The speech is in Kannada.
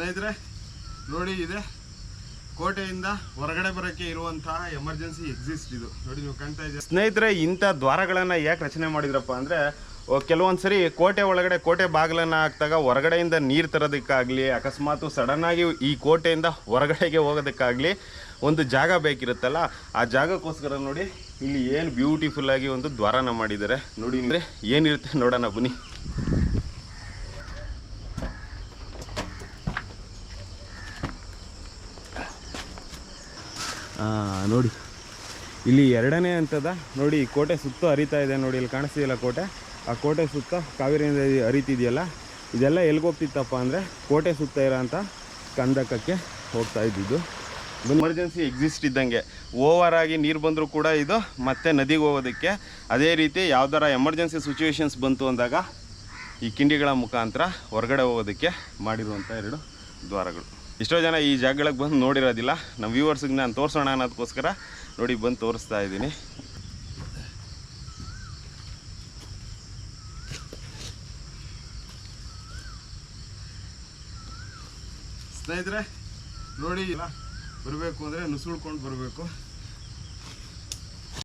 ಸ್ನೇಹಿತರೆ ನೋಡಿ ಇದೆ. ಕೋಟೆಯಿಂದ ಹೊರಗಡೆ ಬರೋಕ್ಕೆ ಇರುವಂತಹ ಎಮರ್ಜೆನ್ಸಿ ಎಕ್ಸಿಸ್ಟ್ ಇದು. ನೋಡಿ ನೀವು ಕಾಣ್ತಾ ಇದ್ದೀರಾ? ಸ್ನೇಹಿತರೆ, ಇಂಥ ದ್ವಾರಗಳನ್ನು ಯಾಕೆ ರಚನೆ ಮಾಡಿದ್ರಪ್ಪ ಅಂದರೆ ಕೆಲವೊಂದು ಸರಿ ಕೋಟೆ ಒಳಗಡೆ ಕೋಟೆ ಬಾಗಿಲನ್ನು ಹಾಕಿದಾಗ ಹೊರಗಡೆಯಿಂದ ನೀರು ತರೋದಕ್ಕಾಗಲಿ, ಅಕಸ್ಮಾತು ಸಡನ್ನಾಗಿ ಈ ಕೋಟೆಯಿಂದ ಹೊರಗಡೆಗೆ ಹೋಗೋದಕ್ಕಾಗಲಿ ಒಂದು ಜಾಗ ಬೇಕಿರುತ್ತಲ್ಲ, ಆ ಜಾಗಕ್ಕೋಸ್ಕರ ನೋಡಿ ಇಲ್ಲಿ ಏನು ಬ್ಯೂಟಿಫುಲ್ಲಾಗಿ ಒಂದು ದ್ವಾರನ ಮಾಡಿದ್ದಾರೆ. ನೋಡಿ ಅಂದರೆ ಏನಿರುತ್ತೆ ನೋಡೋಣ ಬನ್ನಿ. ನೋಡಿ. ಇಲ್ಲಿ ಎರಡನೇ ಹಂತದ ನೋಡಿ ಕೋಟೆ ಸುತ್ತ ಹರಿತಾ ಇದೆ ನೋಡಿ, ಇಲ್ಲಿ ಕಾಣಿಸ್ತಿದೆಯಲ್ಲ ಕೋಟೆ? ಆ ಕೋಟೆ ಸುತ್ತ ಕಾವೇರಿ ನದಿ ಹರಿತಿದೆಯಲ್ಲ? ಇದೆಲ್ಲ ಎಲ್ಗೋಗ್ತಿತ್ತಪ್ಪ ಅಂದರೆ ಕೋಟೆ ಸುತ್ತ ಇರೋಂಥ ಕಂದಕಕ್ಕೆ ಹೋಗ್ತಾ ಇದ್ದಿದ್ದು. ಎಮರ್ಜೆನ್ಸಿ ಎಕ್ಸಿಸ್ಟ್ ಇದ್ದಂಗೆ. ಓವರ್ ಆಗಿ ನೀರು ಬಂದರೂ ಕೂಡ ಇದು ಮತ್ತೆ ನದಿಗೆ ಹೋಗೋದಕ್ಕೆ ಅದೇ ರೀತಿ ಯಾವ್ದಾರ ಎಮರ್ಜೆನ್ಸಿ ಸಿಚುವೇಶನ್ಸ್ ಬಂತು ಅಂದಾಗ ಈ ಕಿಂಡಿಗಳ ಮುಖಾಂತರ ಹೊರಗಡೆ ಹೋಗೋದಕ್ಕೆ ಮಾಡಿರುವಂಥ ಎರಡು ದ್ವಾರಗಳು. ಎಷ್ಟೋ ಜನ ಈ ಜಾಗಗಳಿಗೆ ಬಂದು ನೋಡಿರೋದಿಲ್ಲ. ನಮ್ಮ ವ್ಯೂವರ್ಸಿಗೆ ನಾನು ತೋರಿಸೋಣ ಅನ್ನೋದಕ್ಕೋಸ್ಕರ ನೋಡಿ ಬಂದು ತೋರಿಸ್ತಾ ಇದ್ದೀನಿ. ಸ್ನೇಹಿತರೆ, ನೋಡಿ ಇಲ್ಲ ಬರಬೇಕು ಅಂದರೆ ನುಸುಳ್ಕೊಂಡು ಬರಬೇಕು.